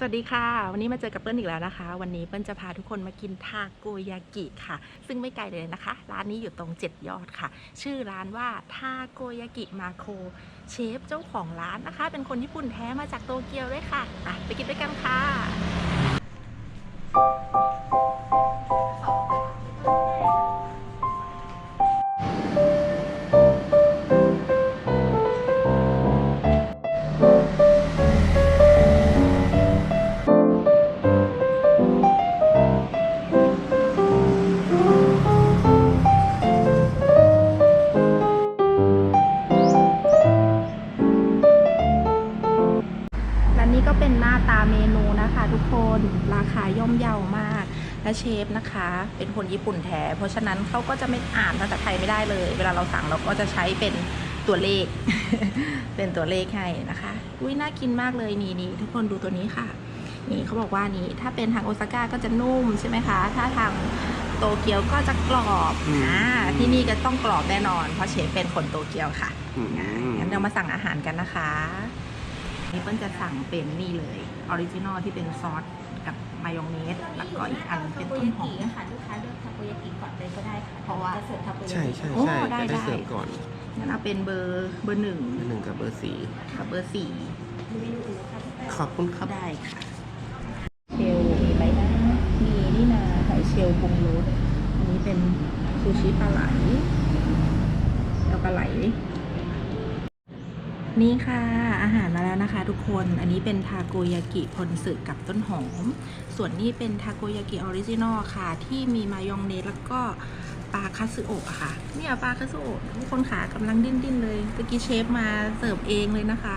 สวัสดีค่ะ วันนี้มาเจอกับเปิ้ลอีกแล้วนะคะ วันนี้เปิ้ลจะพาทุกคนมากินทาโกยากิค่ะ ซึ่งไม่ไกลเลยนะคะ ร้านนี้อยู่ตรงเจ็ดยอดค่ะ ชื่อร้านว่าทาโกยากิมาโคเชฟเจ้าของร้านนะคะ เป็นคนญี่ปุ่นแท้มาจากโตเกียวด้วยค่ะไปกินด้วยกันค่ะ เชฟนะคะ เป็นคนญี่ปุ่นแท้ เพราะฉะนั้นเขาก็จะไม่อ่านภาษาไทยไม่ได้เลย เวลาเราสั่งเราก็จะใช้เป็นตัวเลข เป็นตัวเลขให้นะคะอุ้ยน่ากินมากเลยนี่นี่ทุกคนดูตัวนี้ค่ะ นี่เขาบอกว่านี่ถ้าเป็นทางโอซาก้าก็จะนุ่มใช่ไหมคะ ถ้าทางโตเกียวก็จะกรอบอืมอ่าที่นี่ก็ต้องกรอบแน่นอน เพราะเชฟเป็นคนโตเกียวค่ะอืมงั้นเรามาสั่งอาหารกันนะคะนี่เปิ้ลจะสั่งเป็นนี่เลยออริจินอลที่เป็นซอสกับ มายองเนสแล้วก็อีกอันเป็นต้นหอมทาโกยากิค่ะลูกค้าเลือกทาโกยากิก่อนเลยก็ได้ค่ะเพราะว่า จะเสิร์ฟทาโกยากิใช่ใช่โอ้ใช่ได้จะได้ได้ เสิร์ฟก่อนงั้นเอาเป็นเบอร์เบอร์หนึ่งเบอร์หนึ่งกับเบอร์สี่กับเบอร์สี่เมนูอื่นค่ะทุกท่านขอบคุณครับ ได้ค่ะเชลมีไหมนะมีนี่นาหอยเชลปรุงรสอันนี้เป็นซูชิปลาไหลแล้วปลาไหล นี่ค่ะ อาหารมาแล้วนะคะทุกคน อันนี้เป็นทาโกยากิพนสึกับต้นหอม ส่วนนี้เป็นทาโกยากิออริจินอลค่ะ ที่มีมายองเนสแล้วก็ปลาคัตสึโอะค่ะ เนี่ยปลาคัตสึโอะทุกคนขากำลังดิ้นดิ้นเลยเมื่อกี้เชฟมาเสิร์ฟเองเลยนะคะ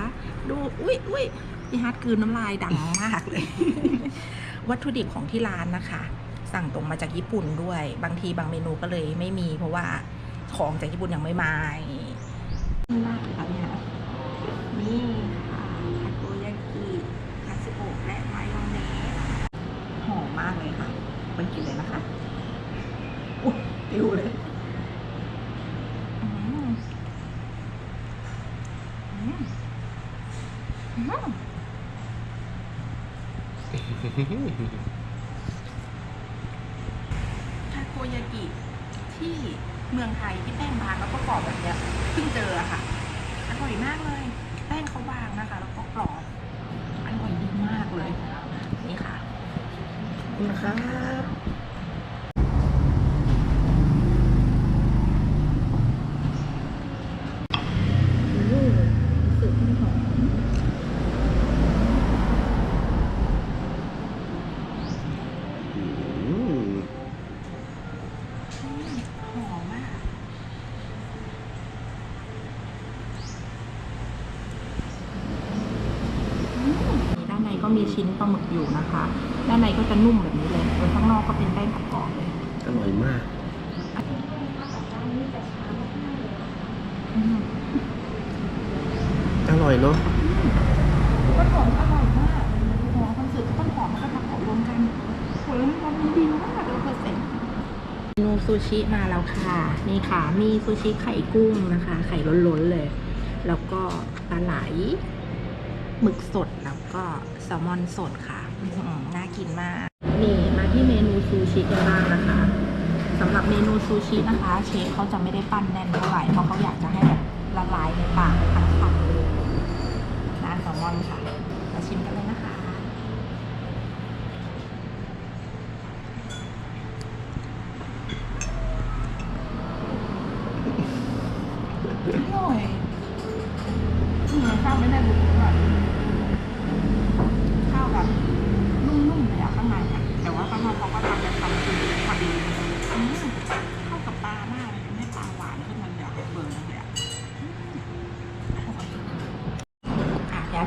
ดู อุ้ยอุ้ยพี่ฮัทกลืนน้ำลายดังมากเลย วัตถุดิบของที่ร้านนะคะ สั่งตรงมาจากญี่ปุ่นด้วย บางทีบางเมนูก็เลยไม่มีเพราะว่าของจากญี่ปุ่นยังไม่มา มากค่ะเนี่ย นี่ค่ะทาโกยากิคัตสึโอะและมายองเนสหอมมากเลยค่ะไปกินเลยนะคะอุ้ยปิวเลยอืมอืมอืมทาโกยากิที่เมืองไทยที่แป้งบางแล้วก็กรอบแบบเนี้ยเพิ่งเจอค่ะอร่อยมากเลย งเขาบางนะคะ แล้วก็กรอบอร่อยดีมากเลย นี่ค่ะขอบคุณครับ โอ้รู้สึกมันหอม อืม หอมมากด้านในก็ มีชิ้นปลาหมึกอยู่นะคะ ด้านในก็จะนุ่มแบบนี้เลยส่วนข้างนอกก็เป็นแป้งกรอบๆเลยอร่อยมากอืมอร่อยเนาะต้นหอมอร่อยมากหอมคอนสึกต้นหอมมันก็ทำของรวมกันผลไม้มันดีมากเลยเปอร์เซ็นต์เมนูซูชิมาแล้วค่ะ นี่ค่ะ มีซูชิไข่กุ้งนะคะ ไข่ล้นๆเลย แล้วก็ปลาไหล หมึกสดแล้วก็แซลมอนสดค่ะอื้อหือน่ากินมาก นี่มาที่เมนูซูชิกันบ้างนะคะสำหรับเมนูซูชินะคะ เชฟเขาจะไม่ได้ปั้นแน่นเท่าไหร่เพราะเขาอยากจะให้แบบละลายในปากทั้งคำเลยร้านแซลมอนค่ะ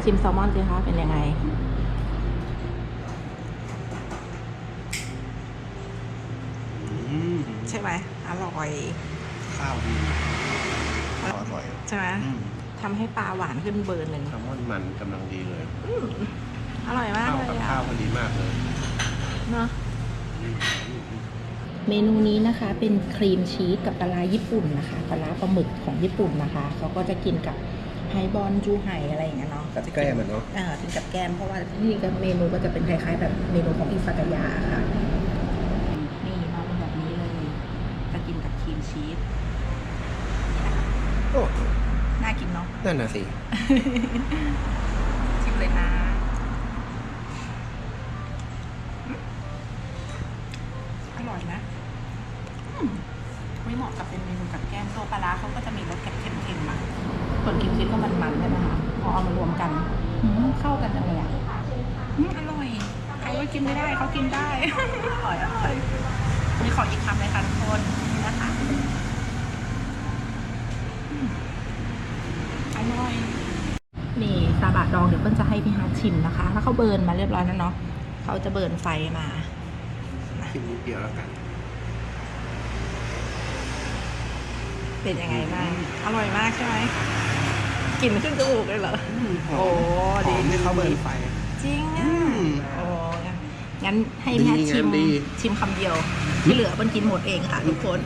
ชิมแซลมอนสิคะเป็นยังไงอืมใช่ไหมอร่อย ข้าวดีข้าวอร่อยใช่ไหมอืมทำให้ปลาหวานขึ้นเบอร์หนึ่งแซลมอนมันกำลังดีเลยอืมอร่อยมากข้าวเลกับยข้าอะวพอดีมากเลยเนาะอืมอืมอืมเมนูนี้นะคะเป็นครีมชีสกับปลาร้าญี่ปุ่นนะคะปลาร้าปลาหมึกของญี่ปุ่นนะคะเขาก็จะกินกับ ไฮบอลจูไห่อะไรอย่างเงี้ยเนาะก็จะแก้มันเนาะอ่ากินกับแกล้มเพราะว่าที่นี่ก็เมนูก็จะเป็นคล้ายๆ แบบเมนูของอิซากายะค่ะ นี่มาเป็นแบบนี้เลยจะกินกับครีมชีสโอ้น่ากินเนาะนั่นน่ะสิ ชิมเลยนะอืมอร่อยนะอืมไม่เหมาะกับเป็นเมนูกับแกล้มตัวปลาร้าเขาก็จะมีรสเค็มๆมา ส่วนกิมชิก็มันๆใช่ไหมคะพอเอามารวมกันอืมเข้ากันจังเลยอะอืมอร่อยใครว่ากินไม่ได้เขากินได้อร่อยอร่อยมีขออีกคำเลยค่ะทุกคนนี่นะคะอืมอร่อยนี่ซาบะดองเดี๋ยวเปิ้ลจะให้พี่ฮาร์ทชิมนะคะถ้าเขาเบิร์นมาเรียบร้อยแล้วเนาะเขาจะเบิร์นไฟมาชิมนิดเดียวแล้วกันเป็นยังไงบ้าง อร่อยมากใช่ไหม กลิ่นขึ้นจมูกเลยเหรอหอโอ้มหอมที่เขาเบิร์นไฟ จริงอือะมโอ้งั้นงั้นให้พี่ฮาร์ทดีชิมงามดี ชิมคำเดียว ที่เหลือเปิ้ลกินหมดเองค่ะทุกคน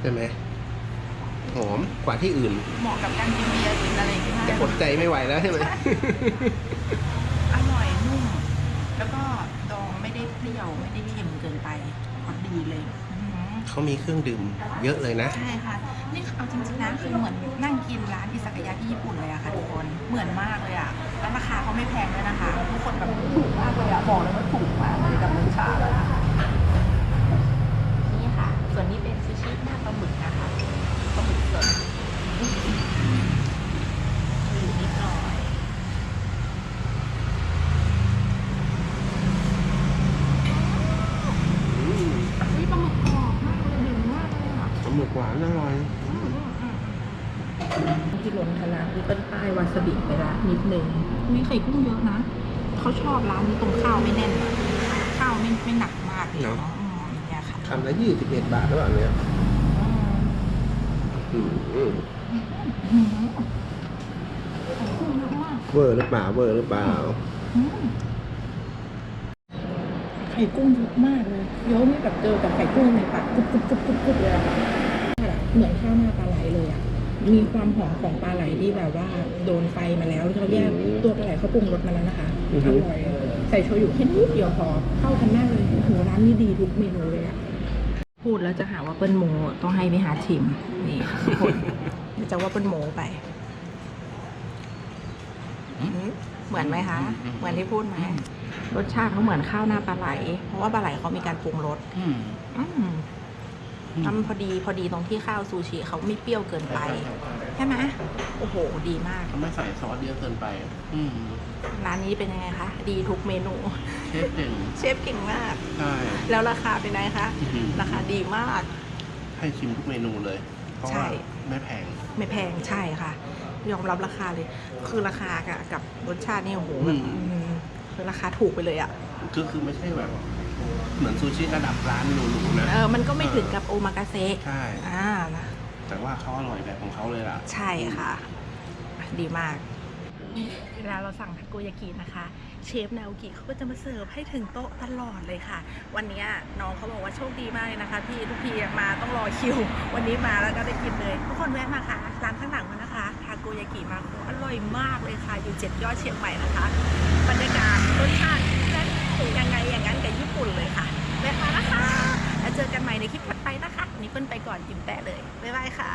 ใช่ไหมหอมกว่าที่อื่น เหมาะกับการกินเบียร์กินอะไรอย่างเงี้ยอดใจไม่ไหวแล้วใช่ไหมอร่อยนุ่ม แล้วก็ดองไม่ได้เปรี้ยวไม่ได้เค็มเกินไปพอดี เลยอื้อหือเขามีเครื่องดื่มเยอะเลยนะ ใช่ค่ะ นี่เอาจริงๆนะคือเหมือนนั่งกินร้านอิซากายะที่ญี่ปุ่นเลยอะค่ะทุกคน เหมือนมากเลยอะแล้วราคาเขาไม่แพงด้วยนะคะ ทุกคนแบบถูกมากเลยอะบอกเลยว่าถูกมากเลยกับมือชาแล้วค่ะนี่ค่ะ ส่วนนี้เป็นซูชิหน้าปลาหมึกนะคะปลาหมึกสดอยู่นิดหน่อย อืม อุ้ยปลาหมึกกรอบมากเลยหนึ่งมากเลยอะ ปลาหมึกหวานอร่อยอืม ที่ล้นทะลักนี่ เป็นป้ายวาซาบิไปละนิดนึงมีไข่กุ้งเยอะนะเขาชอบร้านนี้ตรงข้าวไม่แน่นอะข้าวไม่ไม่หนักมากเลยเนาะอืมอย่างเงี้ยค่ะคำละยี่สิบเอ็ดบาทหรือเปล่าเนี่ยอืมอืมอืมไข่กุ้งเยอะมากเวอร์หรือเปล่าเวอร์หรือเปล่าอืมไข่กุ้งเยอะมากเลยเยอะไม่แบบเจอกับไข่กุ้งในปากกรุบกรุบกรุบกรุบกรุบเลยอะค่ะเหมือนข้าวหน้าปลาไหลเลยอะ มีความหอมของปลาไหลที่แบบว่าโดนไฟมาแล้วที่เขาแยกอืมตัวปลาไหลเขาปรุงรสมาแล้วนะคะอืออฮึร่อยใส่โชยุแค่นิดเดียวพอเข้ากันมากเลยโอ้โหร้านนี้ดีทุกเมนูเลยอะพูดแล้วจะหาว่าเปิ้ลโมต้องให้พี่หาชิมนี่ค่ะทุกคนเดี๋ยวจะว่าเปิ้ลโมไปอืมเหมือนไหมคะเหมือนที่พูดไหมรสชาติเขาเหมือนข้าวหน้าปลาไหล เพราะว่าปลาไหลเขามีการปรุงรส อืมอืมทำพอดีพอดีตรงที่ข้าวซูชิเขาไม่เปรี้ยวเกินไป ใช่ไหมโอ้โห ดีมาก เขาไม่ใส่ซอสเยอะเกินไป อืมร้านนี้เป็นยังไงคะ ดีทุกเมนู เชฟเก่งเชฟเก่งมาก ใช่ แล้วราคาเป็นไงคะอื้อหือ ราคาดีมาก ให้ชิมทุกเมนูเลย เพราะใช่ ว่าไม่แพง ไม่แพงใช่ค่ะ ยอมรับราคาเลย คือราคากับกับรสชาตินี่โอ้โหแบบอืม อืมคือราคาถูกไปเลยอะ่ะคือคือไม่ใช่แบบ เหมือนซูชิระดับร้านหรูๆนะเออมันก็ไม่ถึงกับโอมากาเซะใช่อ่านะแต่ว่าเขาอร่อยแบบของเขาเลยล่ะ ใช่ค่ะ ดีมากเวลาเราสั่งทาโกยากินะคะ เชฟนาโอกิเขาก็จะมาเสิร์ฟให้ถึงโต๊ะตลอดเลยค่ะ วันนี้น้องเขาบอกว่าโชคดีมากเลยนะคะที่ทุกทีมาต้องรอคิว วันนี้มาแล้วก็ได้กินเลย ทุกคนแวะมาค่ะ ร้านข้างหลังมันนะคะทาโกยากิมาโคอร่อยมากเลยค่ะ อยู่เจ็ดยอดเชียงใหม่นะคะ บรรยากาศรสชาติและ ยังไงอย่างนั้นกับญี่ปุ่นเลยค่ะไปค่ะนะคะแล้วเจอกันใหม่ในคลิปถัดไปนะคะนี่เปิ้ลไปก่อนจิ้มแปะเลยบ๊ายบายค่ะ